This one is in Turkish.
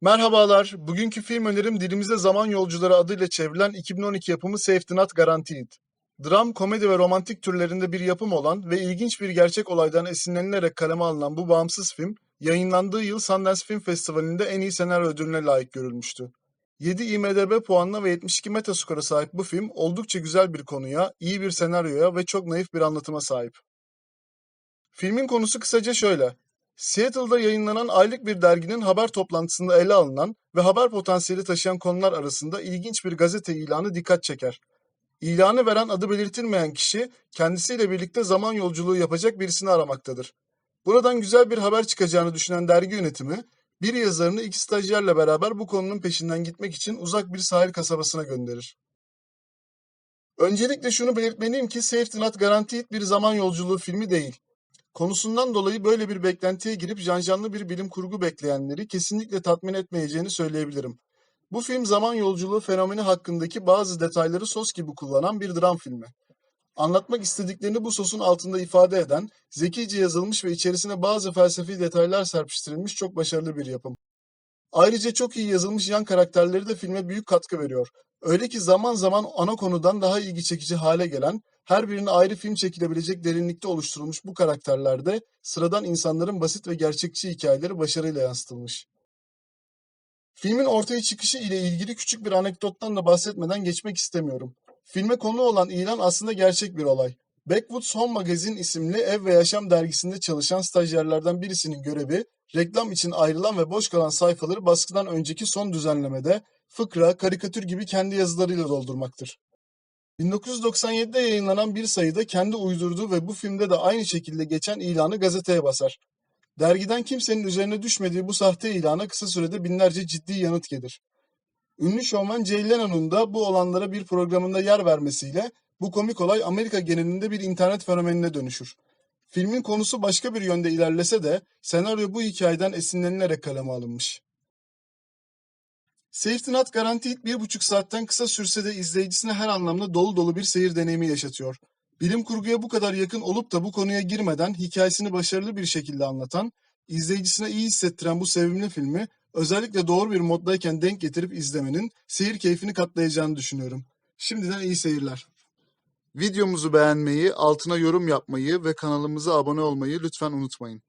Merhabalar, bugünkü film önerim dilimizde Zaman Yolcuları adıyla çevrilen 2012 yapımı Safety Not Guaranteed. Dram, komedi ve romantik türlerinde bir yapım olan ve ilginç bir gerçek olaydan esinlenilerek kaleme alınan bu bağımsız film, yayınlandığı yıl Sundance Film Festivali'nde en iyi senaryo ödülüne layık görülmüştü. 7 IMDb puanına ve 72 Metascore'a sahip bu film, oldukça güzel bir konuya, iyi bir senaryoya ve çok naif bir anlatıma sahip. Filmin konusu kısaca şöyle. Seattle'da yayınlanan aylık bir derginin haber toplantısında ele alınan ve haber potansiyeli taşıyan konular arasında ilginç bir gazete ilanı dikkat çeker. İlanı veren adı belirtilmeyen kişi kendisiyle birlikte zaman yolculuğu yapacak birisini aramaktadır. Buradan güzel bir haber çıkacağını düşünen dergi yönetimi, bir yazarını iki stajyerle beraber bu konunun peşinden gitmek için uzak bir sahil kasabasına gönderir. Öncelikle şunu belirtmeliyim ki Safety Not Guaranteed bir zaman yolculuğu filmi değil. Konusundan dolayı böyle bir beklentiye girip janjanlı bir bilim kurgu bekleyenleri kesinlikle tatmin etmeyeceğini söyleyebilirim. Bu film zaman yolculuğu fenomeni hakkındaki bazı detayları sos gibi kullanan bir dram filmi. Anlatmak istediklerini bu sosun altında ifade eden, zekice yazılmış ve içerisine bazı felsefi detaylar serpiştirilmiş çok başarılı bir yapım. Ayrıca çok iyi yazılmış yan karakterleri de filme büyük katkı veriyor. Öyle ki zaman zaman ana konudan daha ilgi çekici hale gelen, her birine ayrı film çekilebilecek derinlikte oluşturulmuş bu karakterlerde sıradan insanların basit ve gerçekçi hikayeleri başarıyla yansıtılmış. Filmin ortaya çıkışı ile ilgili küçük bir anekdottan da bahsetmeden geçmek istemiyorum. Filme konu olan ilan aslında gerçek bir olay. Backwoods Home Magazine isimli ev ve yaşam dergisinde çalışan stajyerlerden birisinin görevi, reklam için ayrılan ve boş kalan sayfaları baskıdan önceki son düzenlemede fıkra, karikatür gibi kendi yazılarıyla doldurmaktır. 1997'de yayınlanan bir sayıda kendi uydurduğu ve bu filmde de aynı şekilde geçen ilanı gazeteye basar. Dergiden kimsenin üzerine düşmediği bu sahte ilana kısa sürede binlerce ciddi yanıt gelir. Ünlü şovmen Jay Leno'nun da bu olanlara bir programında yer vermesiyle bu komik olay Amerika genelinde bir internet fenomenine dönüşür. Filmin konusu başka bir yönde ilerlese de senaryo bu hikayeden esinlenilerek kaleme alınmış. Safety Not Guaranteed bir buçuk saatten kısa sürse de izleyicisine her anlamda dolu dolu bir seyir deneyimi yaşatıyor. Bilim kurguya bu kadar yakın olup da bu konuya girmeden hikayesini başarılı bir şekilde anlatan, izleyicisine iyi hissettiren bu sevimli filmi özellikle doğru bir moddayken denk getirip izlemenin seyir keyfini katlayacağını düşünüyorum. Şimdiden iyi seyirler. Videomuzu beğenmeyi, altına yorum yapmayı ve kanalımıza abone olmayı lütfen unutmayın.